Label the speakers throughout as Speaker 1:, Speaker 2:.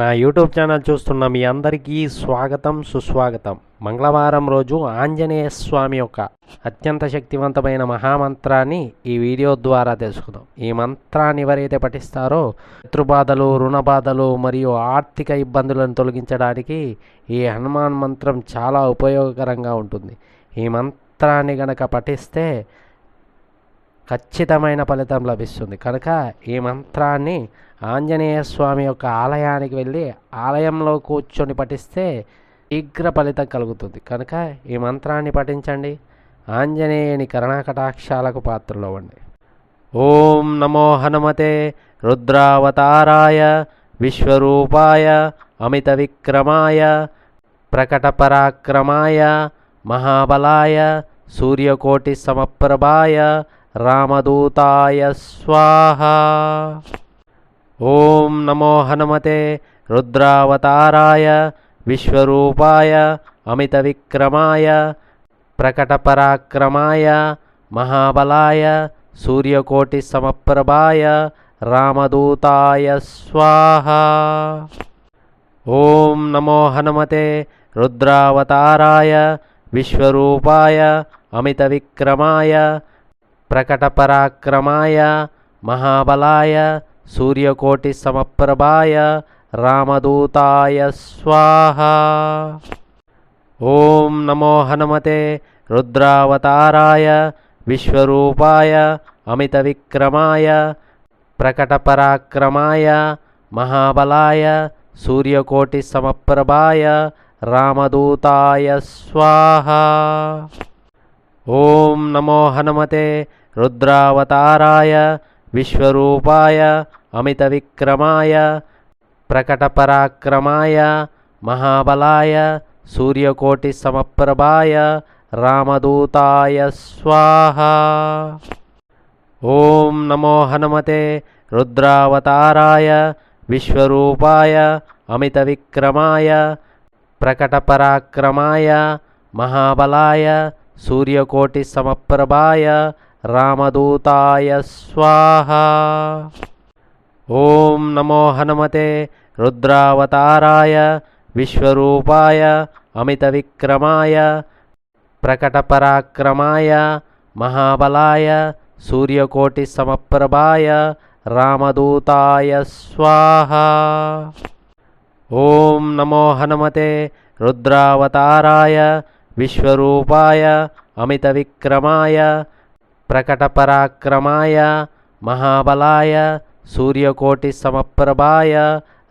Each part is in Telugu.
Speaker 1: నా యూట్యూబ్ ఛానల్ చూస్తున్న మీ అందరికీ స్వాగతం సుస్వాగతం. మంగళవారం రోజు ఆంజనేయ స్వామి యొక్క అత్యంత శక్తివంతమైన మహామంత్రాన్ని ఈ వీడియో ద్వారా తెలుసుకుందాం. ఈ మంత్రాన్ని ఎవరైతే పఠిస్తారో శత్రుబాధలు రుణబాధలు మరియు ఆర్థిక ఇబ్బందులను తొలగించడానికి ఈ హనుమాన్ మంత్రం చాలా ఉపయోగకరంగా ఉంటుంది. ఈ మంత్రాన్ని గనక పఠిస్తే ఖచ్చితమైన ఫలితం లభిస్తుంది. కనుక ఈ మంత్రాన్ని ఆంజనేయ స్వామి యొక్క ఆలయానికి వెళ్ళి ఆలయంలో కూర్చొని పఠిస్తే శీఘ్ర ఫలితం కలుగుతుంది. కనుక ఈ మంత్రాన్ని పఠించండి. ఆంజనేయుని కరుణాకటాక్షాలకు పాత్రలవ్వండి ఓం నమో హనుమతే రుద్రావతారాయ విశ్వరూపాయ అమిత విక్రమాయ ప్రకటపరాక్రమాయ మహాబలాయ సూర్యకోటి సమప్రభాయ రామదూతాయ స్వాహ. ఓం నమో హనుమతే రుద్రావతారాయ విశ్వరూపాయ అమిత విక్రమాయ ప్రకటపరాక్రమాయ మహాబలాయ సూర్యకోటి సమప్రభాయ రామదూతాయ స్వాహ. ఓం నమో హనుమతే రుద్రావతారాయ విశ్వరూపాయ అమిత విక్రమాయ ప్రకటపరాక్రమాయ మహాబలాయ సూర్యకోటి సమప్రభాయ రామదూతాయ స్వాహ ఓం నమో హనుమతే రుద్రావతారాయ విశ్వరూపాయ అమిత విక్రమాయ ప్రకటపరాక్రమాయ మహాబలాయ సూర్యకోటి సమప్రభాయ రామదూతాయ స్వాహ ఓం నమో హనుమతే రుద్రావతారాయ విశ్వరూపాయ అమిత విక్రమాయ ప్రకటపరాక్రమాయ మహాబలాయ సూర్యకోటి సమప్రభాయ రామదూతాయ స్వాహ. ఓం నమో హనుమతే రుద్రావతారాయ విశ్వరూపాయ అమిత విక్రమాయ ప్రకటపరాక్రమాయ మహాబలాయ సూర్యకోటి సమప్రభాయ రామదూతాయ స్వాహ. ఓం నమో హనుమతే రుద్రావతారాయ విశ్వరూపాయ అమిత విక్రమాయ ప్రకటపరాక్రమాయ మహాబలాయ సూర్యకోటి సమప్రభాయ రామదూతాయ స్వాహ. ఓం నమో హనుమతే రుద్రావతారాయ విశ్వరూపాయ అమిత విక్రమాయ ప్రకటపరాక్రమాయ మహాబలాయ సూర్యకోటి సమప్రభాయ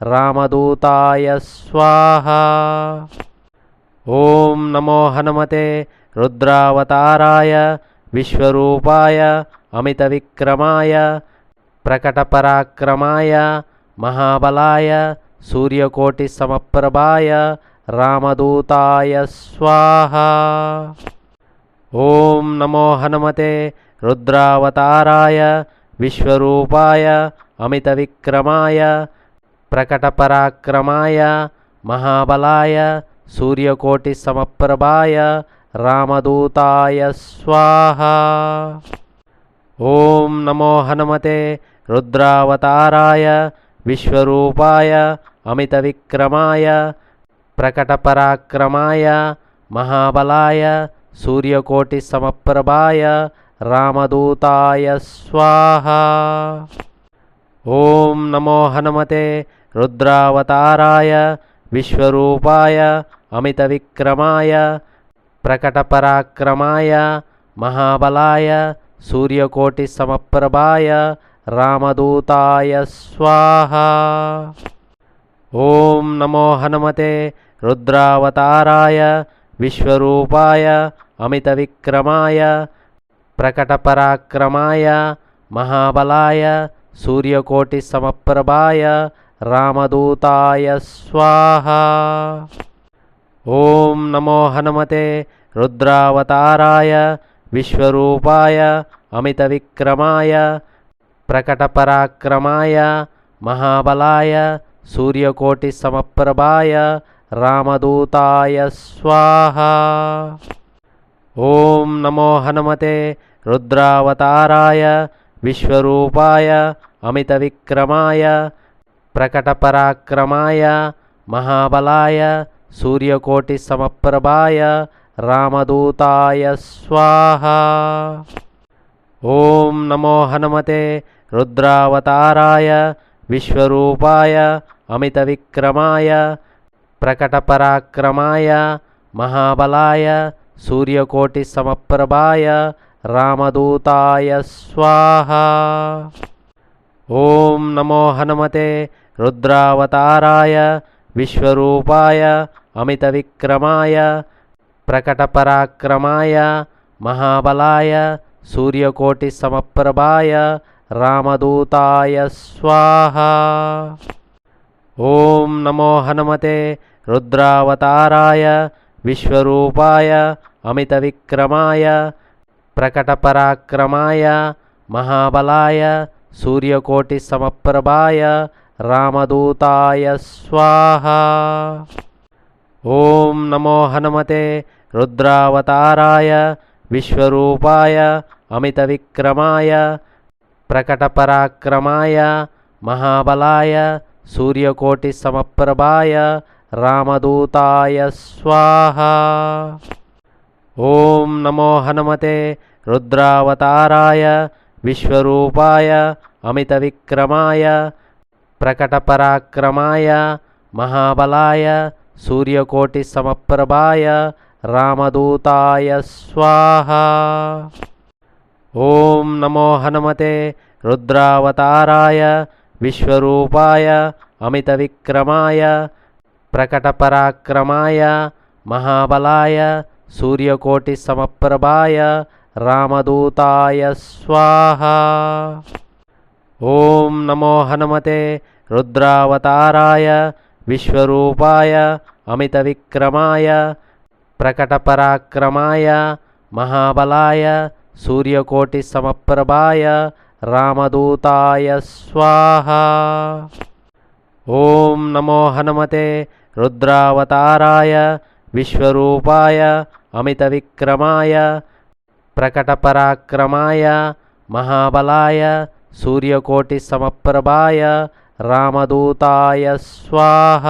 Speaker 1: రామదూతాయ స్వాహ. ఓం నమో హనుమతే రుద్రావతారాయ విశ్వరూపాయ అమిత విక్రమాయ ప్రకటపరాక్రమాయ మహాబలాయ సూర్యకోటి సమప్రభాయ రామదూతాయ స్వాహ. ఓం నమో హనుమతే రుద్రావతారాయ విశ్వరూపాయ అమిత విక్రమాయ ప్రకటపరాక్రమాయ మహాబలాయ సూర్యకోటి సమప్రభాయ రామదూతాయ స్వాహ. ఓం నమో హనుమతే రుద్రావతారాయ విశ్వరూపాయ అమిత విక్రమాయ ప్రకటపరాక్రమాయ మహాబలాయ సూర్యకోటి సమప్రభాయ రామదూతాయ స్వాహ ఓం నమో హనుమతే రుద్రావతారాయ విశ్వరూపాయ అమిత విక్రమాయ ప్రకటపరాక్రమాయ మహాబలాయ సూర్యకోటి సమప్రభాయ రామదూతాయ స్వాహ ఓం నమో హనుమతే రుద్రావతారాయ విశ్వరూపాయ అమిత విక్రమాయ ప్రకటపరాక్రమాయ మహాబలాయ సూర్యకోటి సమప్రభాయ రామదూతాయ స్వాహ. ఓం నమో హనుమతే రుద్రావతారాయ విశ్వరూపాయ అమిత విక్రమాయ ప్రకటపరాక్రమాయ మహాబలాయ సూర్యకోటి సమప్రభాయ రామదూతాయ స్వాహ. ఓం నమో హనుమతే రుద్రావతారాయ విశ్వరూపాయ అమిత విక్రమాయ ప్రకటపరాక్రమాయ మహాబలాయ సూర్యకోటి సమప్రభాయ రామదూతాయ స్వాహ. ఓం నమో హనుమతే రుద్రావతారాయ విశ్వరూపాయ అమిత విక్రమాయ ప్రకటపరాక్రమాయ మహాబలాయ సూర్యకోటి సమప్రభాయ రామదూతాయ స్వాహ. ఓం నమో హనుమతే రుద్రావతారాయ విశ్వరూపాయ అమిత విక్రమాయ ప్రకటపరాక్రమాయ మహాబలాయ సూర్యకోటి సమప్రభాయ రామదూతాయ స్వాహ. ఓం నమో హనుమతే రుద్రావతారాయ విశ్వరూపాయ అమిత విక్రమాయ ప్రకటపరాక్రమాయ మహాబలాయ సూర్యకోటి సమప్రభాయ రామదూతాయ స్వాహ. ఓం నమో హనుమతే రుద్రావతారాయ విశ్వరూపాయ అమిత విక్రమాయ ప్రకటపరాక్రమాయ మహాబలాయ సూర్యకోటి సమప్రభాయ రామదూతాయ స్వాహ. ఓం నమో హనుమతే రుద్రావతారాయ విశ్వరూపాయ అమిత విక్రమాయ ప్రకటపరాక్రమాయ మహాబలాయ సూర్యకోటి సమప్రభాయ రామదూతాయ స్వాహ. ఓం నమో హనుమతే రుద్రావతారాయ విశ్వరూపాయ అమిత విక్రమాయ ప్రకటపరాక్రమాయ మహాబలాయ సూర్యకోటి సమప్రభాయ రామదూతాయ స్వాహ. ఓం నమో హనుమతే రుద్రావతారాయ విశ్వరూపాయ అమిత విక్రమాయ ప్రకటపరాక్రమాయ మహాబలాయ సూర్యకోటి సమప్రభాయ రామదూతాయ స్వాహ. ఓం నమో హనుమతే రుద్రావతారాయ విశ్వరూపాయ అమిత విక్రమాయ ప్రకటపరాక్రమాయ మహాబలాయ సూర్యకోటి సమప్రభాయ రామదూతాయ స్వాహ.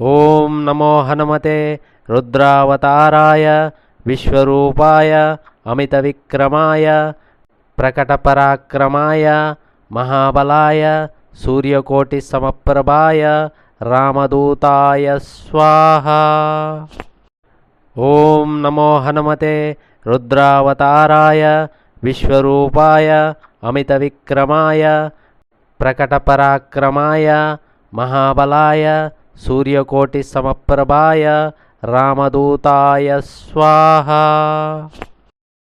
Speaker 1: ఓం నమో హనుమతే రుద్రావతారాయ విశ్వరూపాయ అమిత విక్రమాయ ప్రకటపరాక్రమాయ మహాబలాయ సూర్యకోటి సమప్రభాయ రామదూతాయ స్వాహ. ఓం నమో హనుమతే రుద్రావతారాయ విశ్వరూపాయ అమిత విక్రమాయ ప్రకటపరాక్రమాయ మహాబలాయ సూర్యకోటి సమప్రభాయ రామదూతాయ స్వాహ.